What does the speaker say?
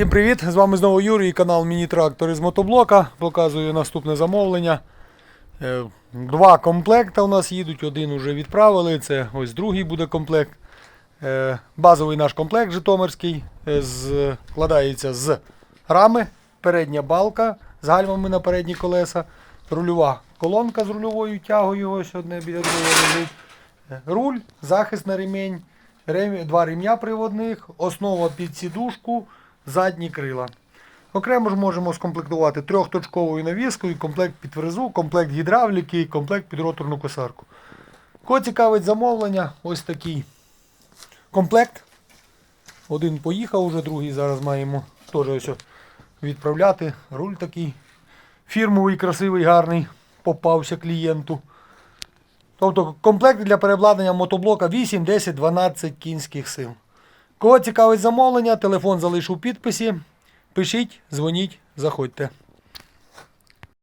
Всім привіт! З вами знову Юрій, канал Міні-Трактор із мотоблока. Показую наступне замовлення. Е, Два комплекти у нас їдуть, один вже відправили. Це ось другий буде комплект. Е, Базовий наш комплект Житомирський е, складається з рами, передня балка з гальмами на передні колеса, рульова колонка з рульовою тягою, ось одне біля лежить. Руль, захист на ремінь, два ремня приводних, основа під сідушку, задні крила. Окремо ж можемо скомплектувати трьохточковою навіскою, комплект під фрезу, комплект гідравліки, комплект під роторну косарку. Кого цікавить замовлення, ось такий комплект. Один поїхав, уже другий зараз маємо теж ось відправляти. Руль такий фірмовий, красивий, гарний. Попався клієнту. Тобто комплект для переобладнання мотоблока 8, 10, 12 кінських сил. Кого цікавить замовлення, телефон залишу в підписі. Пишіть, дзвоніть, заходьте.